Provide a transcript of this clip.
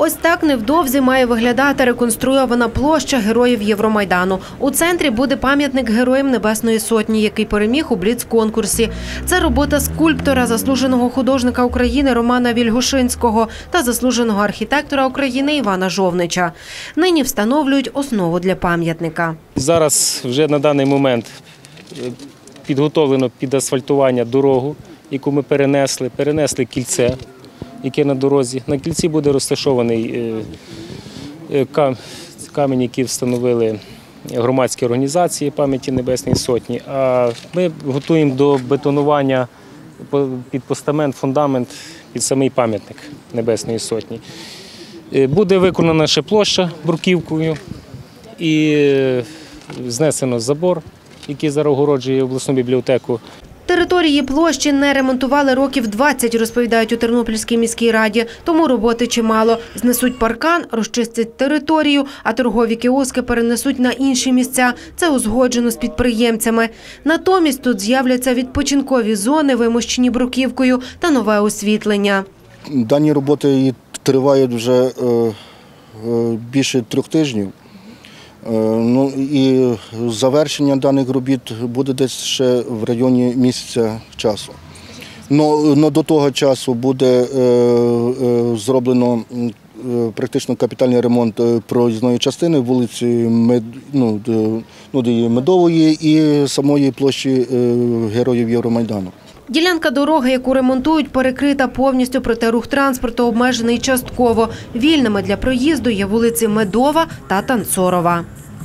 Ось так невдовзі має виглядати реконструйована площа героїв Євромайдану. У центрі буде пам'ятник героям Небесної Сотні, який переміг у бліц-конкурсі. Це робота скульптора, заслуженого художника України Романа Вільгушинського та заслуженого архітектора України Івана Жовнича. Нині встановлюють основу для пам'ятника. Зараз вже на даний момент е, підготовлено під асфальтування дорогу, яку ми перенесли. Перенесли кільце, яке на дорозі. На кільці буде розташований е, е, кам- камінь, який встановили громадські організації пам'яті Небесної Сотні. А ми готуємо до бетонування під постамент, фундамент під самий пам'ятник Небесної Сотні. Е, Буде виконана ще площа бруківкою і знесено забор, який зараз огороджує обласну бібліотеку. Території площі не ремонтували років 20, розповідають у Тернопільській міській раді, тому роботи чимало. Знесуть паркан, розчистять територію, а торгові кіоски перенесуть на інші місця. Це узгоджено з підприємцями. Натомість тут з'являться відпочинкові зони, вимощені бруківкою та нове освітлення. Дані роботи тривають вже е, е, більше трьох тижнів. Е, Ну і завершення даних робіт буде десь ще в районі місяця часу. Но, но до того часу буде е, е, зроблено е, практично капітальний ремонт е, проїзної частини вулиці Мед, ну, ну, Медової і самої площі е, Героїв Євромайдану. Ділянка дороги, яку ремонтують, перекрита повністю, проте рух транспорту обмежений частково. Вільними для проїзду є вулиці Медова та Танцорова.